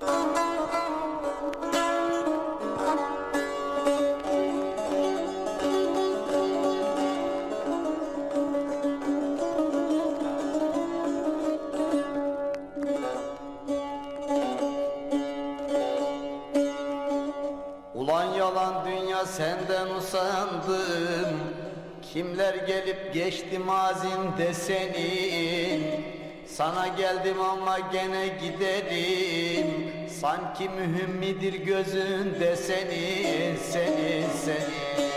Ulan yalan dünya senden usandım. Kimler gelip geçti mazinde senin? Sana geldim ama gene giderim. Sanki mühim midir gözünde senin Senin senin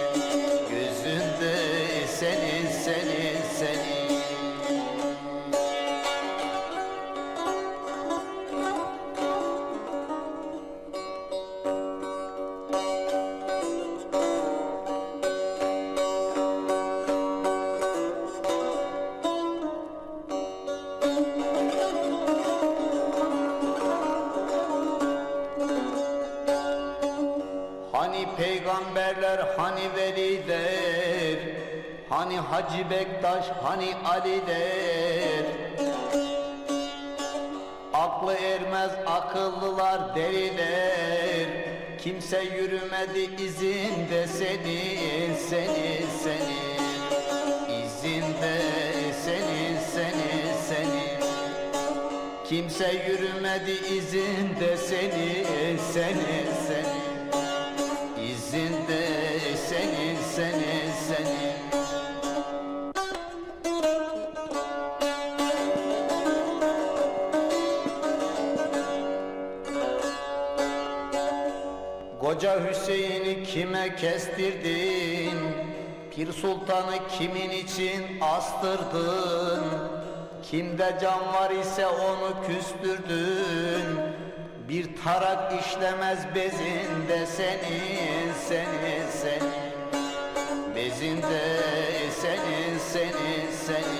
Hani peygamberler hani veliler Hani Hacı Bektaş hani Aliler. Aklı ermez akıllılar deliler. Kimse yürümedi izinde senin senin senin. İzinde senin senin senin. Kimse yürümedi izinde senin senin Koca Hüseyin'i kime kestirdin? Pir Sultan'ı kimin için astırdın? Kimde can var ise onu küstürdün Bir tarak işlemez bezinde senin, senin, senin Bezinde senin, senin, senin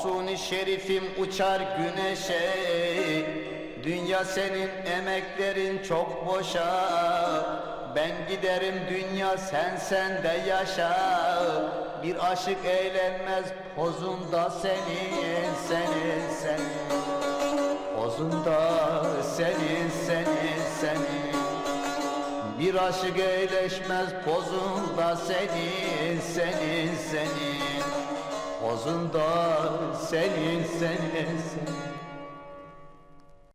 Mahsuni şerifim uçar güneşe. Dünya senin emeklerin çok boşa. Ben giderim dünya sen sen de yaşa. Bir aşık eğlenmez pozunda senin senin senin. Pozunda senin senin senin. Bir aşık eğleşmez pozunda senin, senin, senin Pozunda senin, senin, senin